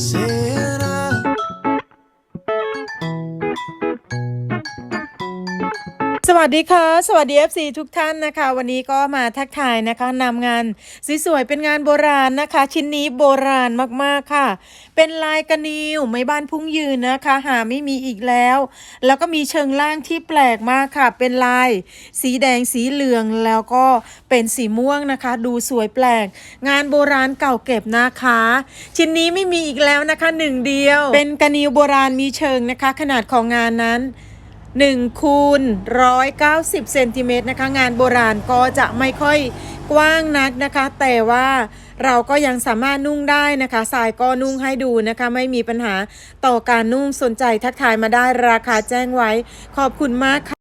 Say สวัสดีค่ะ สวัสดี FC ทุกท่านนะคะ วันนี้ก็มาทักทายนะคะนำงานสวยๆเป็นงานโบราณนะคะ ชิ้นนี้โบราณมากๆค่ะ เป็นลายกระนิวไม้บ้านพุ่งยืนนะคะ หาไม่มีอีกแล้ว แล้วก็มีเชิงล่างที่แปลกมากค่ะ เป็นลาย สีแดงสีเหลืองแล้วก็เป็นสีม่วงนะคะ ดูสวยแปลก งานโบราณเก่าเก็บนะคะ ชิ้นนี้ไม่มีอีกแล้วนะคะหนึ่งเดียว เป็นกระนิวโบราณมีเชิงนะคะ ขนาดของงานนั้น 1คูณ190เซนติเมตรนะคะ งานโบราณก็จะไม่ค่อยกว้างนักนะคะ แต่ว่าเราก็ยังสามารถนุ่งได้นะคะสายก็นุ่งให้ดูนะคะ ไม่มีปัญหาต่อการนุ่งสนใจทักทายมาได้ราคาแจ้งไว้ ขอบคุณมากค่ะ